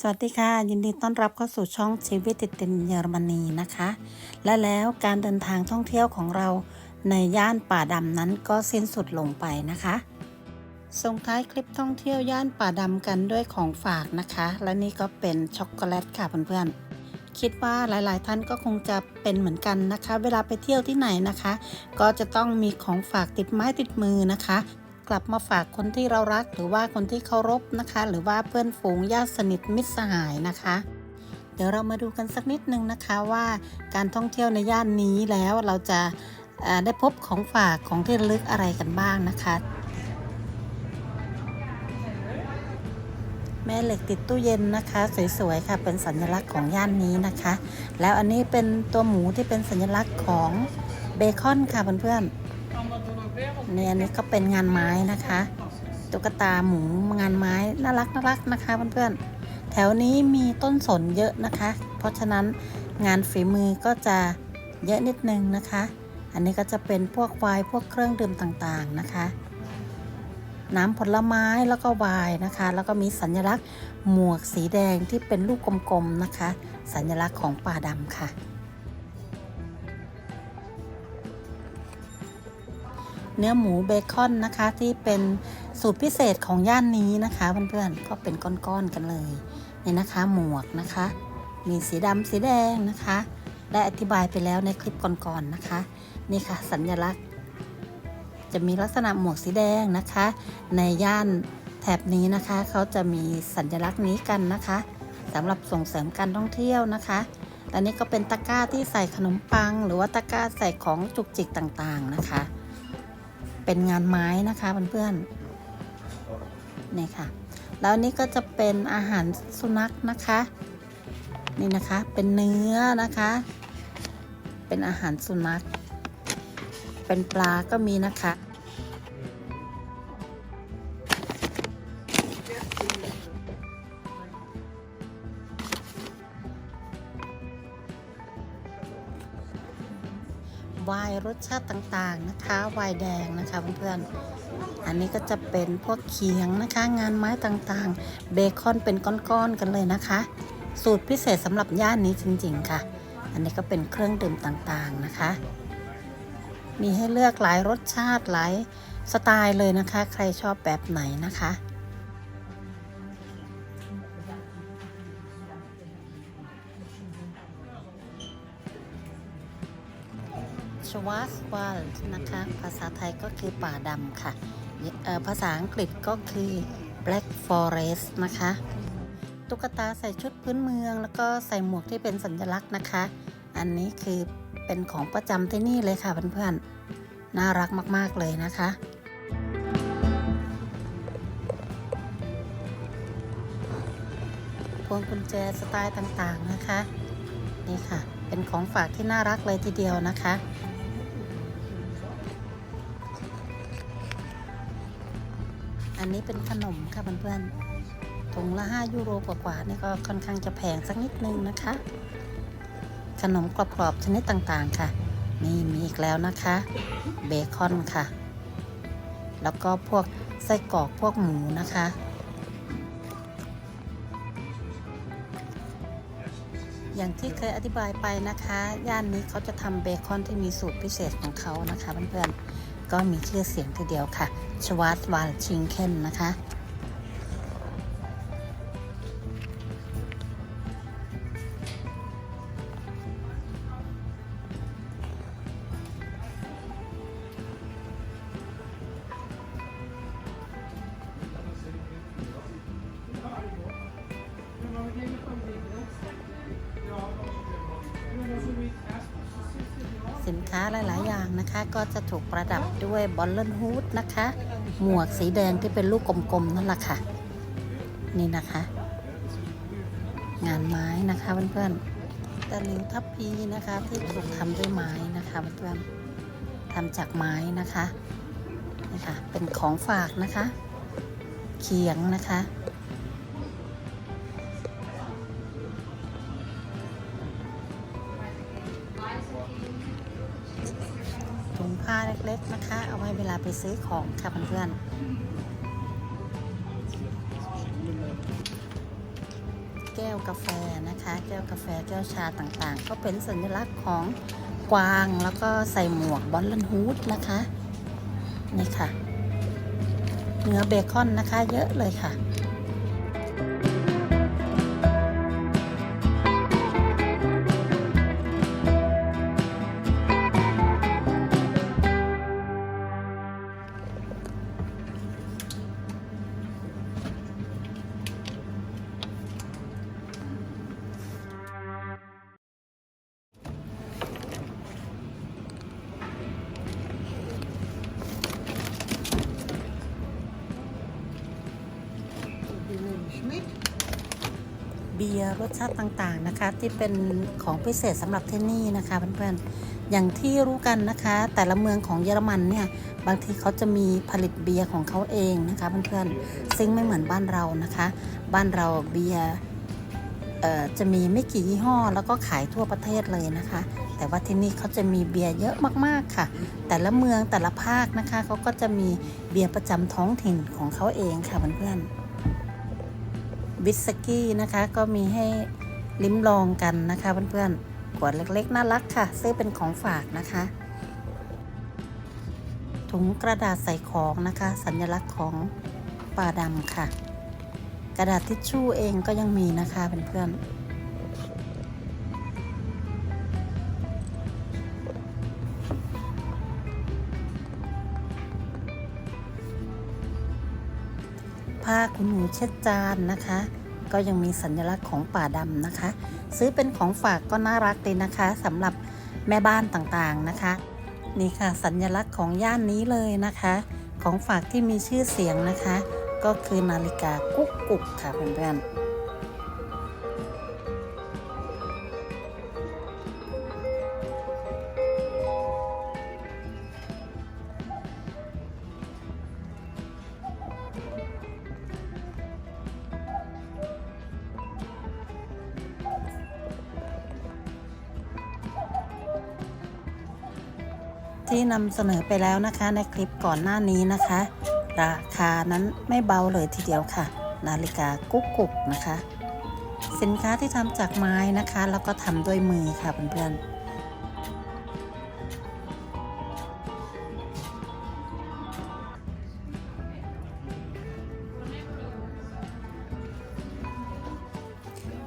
สวัสดีค่ะ ยินดีต้อนรับเข้าสู่ช่องชีวิตติดดินเยอรมนีนะคะ และแล้วการเดินทางท่องเที่ยวของเราในย่านป่าดำนั้นก็สิ้นสุดลงไปนะคะส่งท้ายคลิปท่องเที่ยวย่านป่าดำกันด้วยของฝากนะคะ และนี่ก็เป็นช็อกโกแลตค่ะเพื่อนๆคิดว่าหลายๆ ท่านก็คงจะเป็นเหมือนกันนะคะ เวลาไปเที่ยวที่ไหนนะคะ ก็จะต้องมีของฝากติดไม้ติดมือนะคะ กลับมาฝากคนที่เรารัก หรือว่าคนที่เคารพนะคะ หรือว่าเพื่อนฝูงญาติสนิทมิตรสหายนะคะ เดี๋ยวเรามาดูกันสักนิดนึงนะคะว่าการท่องเที่ยวในย่านนี้แล้วเราจะได้พบของฝากของที่ระลึกอะไรกันบ้างนะคะ แม่เหล็กติดตู้เย็นนะคะ สวยๆค่ะเป็นสัญลักษณ์ของย่านนี้นะคะ แล้วอันนี้เป็นตัวหมูที่เป็นสัญลักษณ์ของเบคอนค่ะเพื่อนๆ เนี่ยอันนี้ก็เป็นงานไม้นะคะ ตุ๊กตาหมูงานไม้น่ารักน่ารักนะคะเพื่อนๆ แถวนี้มีต้นสนเยอะนะคะ เพราะฉะนั้นงานฝีมือก็จะเยอะนิดนึงนะคะ อันนี้ก็จะเป็นพวกไวน์พวกเครื่องดื่มต่างๆนะคะ น้ำผลไม้แล้วก็ไวน์นะคะ แล้วก็มีสัญลักษณ์หมวกสีแดงที่เป็นลูกกลมๆนะคะ สัญลักษณ์ของป่าดำค่ะ เนื้อหมูเบคอนนะคะ ที่เป็นสูตรพิเศษของย่านนี้นะคะเพื่อนๆก็เป็นก้อนๆกันเลยนี่นะคะ หมวกนะคะ มีสีดำสีแดงนะคะ ได้อธิบายไปแล้วในคลิปก่อนๆนะคะ นี่ค่ะ สัญลักษณ์ จะมีลักษณะหมวกสีแดงนะคะ ในย่านแถบนี้นะคะเขาจะมีสัญลักษณ์นี้กันนะคะสำหรับส่งเสริมการท่องเที่ยวนะคะและนี่ก็เป็นตะกร้าที่ใส่ขนมปัง หรือว่าตะกร้าใส่ของจุกจิกต่างๆนะคะ เป็นงานไม้นะคะเพื่อนๆนี่ค่ะ แล้วนี่ก็จะเป็นอาหารสุนัขนะคะ นี่นะคะเป็นเนื้อนะคะ เป็นอาหารสุนัข เป็นปลาก็มีนะคะ ไวน์รสชาติต่างๆนะคะไวน์แดงนะคะเพื่อนๆอันนี้ก็จะเป็นพวกเขียงนะคะ งานไม้ต่างๆ เบคอนเป็นก้อนๆกันเลยนะคะ สูตรพิเศษสำหรับย่านนี้จริงๆค่ะ อันนี้ก็เป็นเครื่องดื่มต่างๆนะคะ มีให้เลือกหลายรสชาติหลายสไตล์เลยนะคะ ใครชอบแบบไหนนะคะ วาสวาลนะคะ ภาษาไทยก็คือป่าดำค่ะ ภาษาอังกฤษก็คือ black forest นะคะ ตุ๊กตาใส่ชุดพื้นเมือง แล้วก็ใส่หมวกที่เป็นสัญลักษณ์นะคะ อันนี้คือเป็นของประจำที่นี่เลยค่ะเพื่อนๆ น่ารักมากๆเลยนะคะพวงกุญแจสไตล์ต่างๆนะคะ นี่ค่ะ เป็นของฝากที่น่ารักเลยทีเดียวนะคะ นนี้เป็นขนมค่ะเพื่อนๆถุงละ 5 ยูโรกว่าๆนี่ก็ค่อนข้างจะแพงสักนิดนึงนะคะ ขนมกรอบๆชนิดต่างๆค่ะ นี่มีอีกแล้วนะคะ เบคอนค่ะ แล้วก็พวกไส้กรอกพวกหมูนะคะอย่างที่เคยอธิบายไปนะคะ ย่านนี้เขาจะทำเบคอนที่มีสูตรพิเศษของเขานะคะเพื่อนๆ ก็มีชื่อเสียงทีเดียวค่ะชวาร์ตวาลชิงเคนนะคะ ค้าหลาย ๆ อย่างนะคะ ก็จะถูกประดับด้วยบอลเลนฮูดนะคะ หมวกสีแดงที่เป็นลูกกลม ๆ นั่นแหละค่ะ นี่นะคะ งานไม้นะคะเพื่อนๆตะหลิวทับพีนะคะที่ถูกทำด้วยไม้นะคะเพื่อนๆทำจากไม้นะคะนี่ค่ะเป็นของฝากนะคะ เขียงนะคะ เล็ก ๆ นะคะ เอาไว้เวลาไปซื้อของค่ะเพื่อนๆแก้วกาแฟนะคะ แก้วกาแฟแก้วชาต่างๆ ก็เป็นสัญลักษณ์ของกวางแล้วก็ใส่หมวกบอลลันฮูดนะคะ นี่ค่ะ เนื้อเบคอนนะคะ เยอะเลยค่ะ บียร์รสชาติต่างๆนะคะ ที่เป็นของพิเศษสำหรับที่นี่นะคะเพื่อนๆอย่างที่รู้กันนะคะ แต่ละเมืองของเยอรมันเนี่ยบางทีเขาจะมีผลิตเบียร์ของเขาเองนะคะเพื่อนๆซึ่งไม่เหมือนบ้านเรานะคะ บ้านเราเบียร์จะมีไม่กี่ยี่ห้อ แล้วก็ขายทั่วประเทศเลยนะคะ แต่ว่าที่นี่เขาจะมีเบียร์เยอะมากๆค่ะ แต่ละเมืองแต่ละภาคนะคะเขาก็จะมีเบียร์ประจำท้องถิ่นของเขาเองค่ะเพื่อนๆ วิสกี้นะคะ ก็มีให้ลิ้มลองกันนะคะเพื่อนๆขวดเล็กๆ น่ารักค่ะ ซื้อเป็นของฝากนะคะ ถุงกระดาษใส่ของนะคะ สัญลักษณ์ของป่าดำค่ะ กระดาษทิชชู่เองก็ยังมีนะคะเพื่อนๆ ผ้าคุณหนูเช็ดจานนะคะ ก็ยังมีสัญลักษณ์ของป่าดำนะคะ ซื้อเป็นของฝากก็น่ารักดีนะคะสำหรับแม่บ้านต่างๆนะคะ นี่ค่ะสัญลักษณ์ของย่านนี้เลยนะคะ ของฝากที่มีชื่อเสียงนะคะ ก็คือนาฬิกากุ๊กกุ๊กค่ะเพื่อนๆ ที่นำเสนอไปแล้วนะคะ ในคลิปก่อนหน้านี้นะคะ ราคานั้นไม่เบาเลยทีเดียวค่ะ นาฬิกากุ๊กกุ๊กนะคะ สินค้าที่ทำจากไม้นะคะ แล้วก็ทำด้วยมือค่ะเพื่อนๆ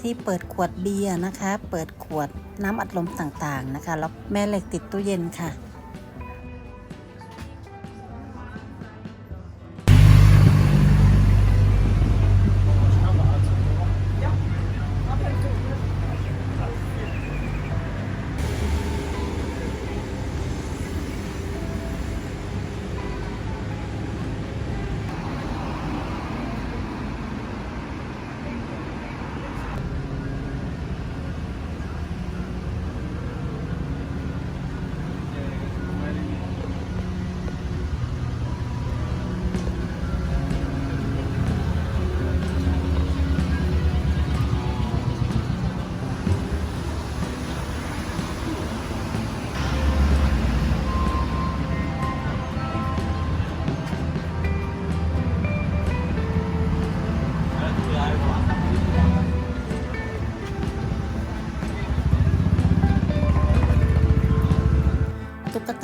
ที่เปิดขวดเบียร์นะคะ เปิดขวดน้ำอัดลมต่างๆนะคะ แล้วแม่เหล็กติดตู้เย็นค่ะ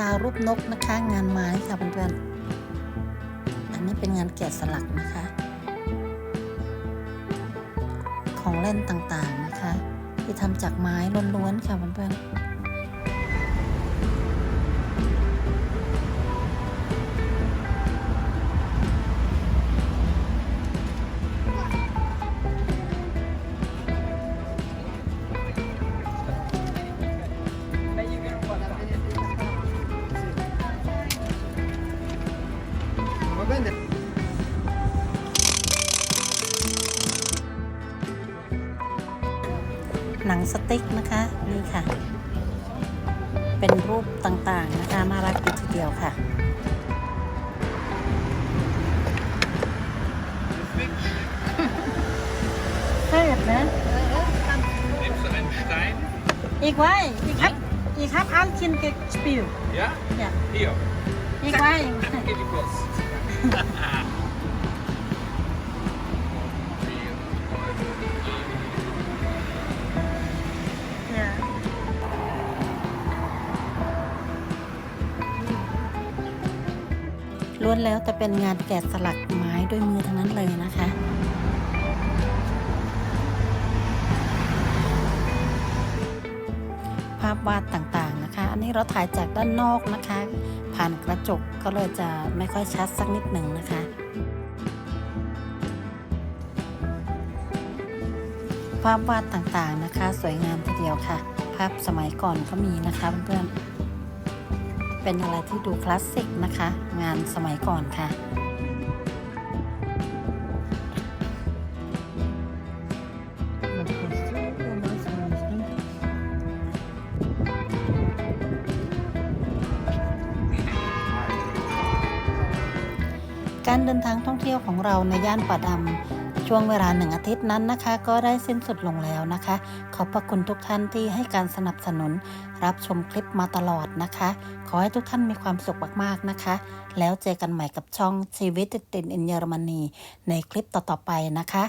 ตารูปนกนะคะ งานไม้ค่ะเพื่อนๆอันนี้เป็นงานแกะสลักนะคะ ของเล่นต่างๆนะคะ ที่ทำจากไม้ล้วนๆค่ะเพื่อนๆ หนังสติ๊กนะคะ นี่ค่ะ เป็นรูปต่างๆนะคะน่ารักดีทีเดียวค่ะเฮ้ยนะ Nimmst du einen Stein? อีกไว้อีกครับ อีกครับอันคินเกสปิล Ja? Ja. Hier. อีกไว้ ล้วนแล้วแต่เป็นงานแกะสลักไม้ด้วยมือทั้งนั้นเลยนะคะภาพวาดต่างๆนะคะ อันนี้เราถ่ายจากด้านนอกนะคะ ผ่านกระจกก็เลยจะไม่ค่อยชัดสักนิดหนึ่งนะคะ ภาพวาดต่างๆนะคะ สวยงามทีเดียวค่ะ ภาพสมัยก่อนก็มีนะคะเพื่อนๆ เป็นอะไรที่ดูคลาสสิกนะคะ งานสมัยก่อนค่ะการเดินทางท่องเที่ยวของเราในย่านป่าดำ ช่วงเวลาหนึ่งอาทิตย์นั้นนะคะ ก็ได้สิ้นสุดลงแล้วนะคะ ขอบพระคุณทุกท่านที่ให้การสนับสนุน รับชมคลิปมาตลอดนะคะ ขอให้ทุกท่านมีความสุขมากๆนะคะ แล้วเจอกันใหม่กับช่องชีวิตติดดินอินเยอรมนีในคลิปต่อๆไปนะคะ